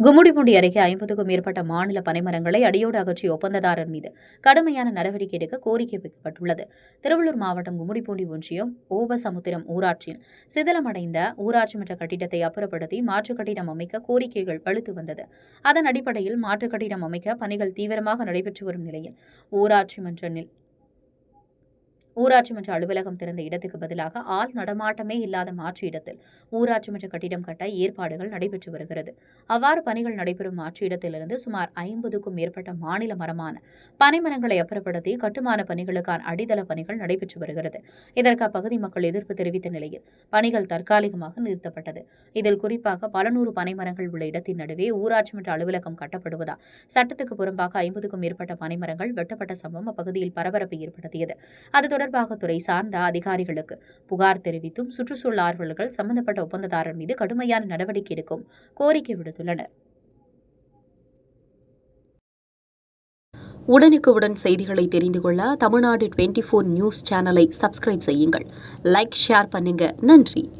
கும்முடிமுண்டி அருகே ஐம்பதுக்கும் மேற்பட்ட மாநில பனைமரங்களை அடியோடு அகற்றிய ஒப்பந்ததாரர் மீது கடுமையான நடவடிக்கை எடுக்க கோரிக்கை வைக்கப்பட்டுள்ளது. திருவள்ளூர் மாவட்டம் கும்முடிப்பூண்டி ஒன்றியம் ஓபசமுத்திரம் ஊராட்சியில் சிதிலமடைந்த ஊராட்சி மன்ற கட்டிடத்தை அப்புறப்படுத்தி மாற்றுக் கட்டிடம் அமைக்க கோரிக்கைகள் வலுத்து வந்தது. அதன் அடிப்படையில் மாற்றுக் கட்டிடம் அமைக்க பணிகள் தீவிரமாக நடைபெற்று வரும் நிலையில் ஊராட்சி மன்ற ஊராட்சி மன்ற அலுவலகம் திறந்த இடத்துக்கு பதிலாக ஆள் நடமாட்டமே இல்லாத மாற்று இடத்தில் ஊராட்சி மன்ற கட்டிடம் கட்ட ஏற்பாடுகள் நடைபெற்று வருகிறது. அவ்வாறு பணிகள் நடைபெறும் மாற்று இடத்திலிருந்து சுமார் ஐம்பதுக்கும் மேற்பட்ட மாநில மரமான பனைமரங்களை அப்புறப்படுத்தி கட்டுமான பணிகளுக்கான அடித்தள பணிகள் நடைபெற்று வருகிறது. இதற்கு அப்பகுதி மக்கள் எதிர்ப்பு தெரிவித்த நிலையில் பணிகள் தற்காலிகமாக நிறுத்தப்பட்டது. இதில் குறிப்பாக பல நூறு பனைமரங்கள் உள்ள இடத்தின் நடுவே ஊராட்சி மன்ற அலுவலகம் கட்டப்படுவதால் சட்டத்துக்கு புறம்பாக ஐம்பதுக்கும் மேற்பட்ட பனைமரங்கள் வெட்டப்பட்ட சம்பவம் அப்பகுதியில் பரபரப்பை ஏற்படுத்தியது. அது தொடர்பாக துறை சார்ந்த அதிகாரிகளுக்கு புகார் தெரிவித்தும் சுற்றுச்சூழல் ஆர்வலர்கள் சம்பந்தப்பட்ட ஒப்பந்ததாரர் மீது கடுமையான நடவடிக்கை எடுக்கும் கோரிக்கை விடுத்துள்ளனர். உடனுக்குடன் செய்திகளை தெரிந்து கொள்ள தமிழ்நாடு டுவெண்ட்டி ஃபோர் நியூஸ் சேனலை சப்ஸ்கிரைப் செய்யுங்கள். லைக் ஷேர் பண்ணுங்க. நன்றி.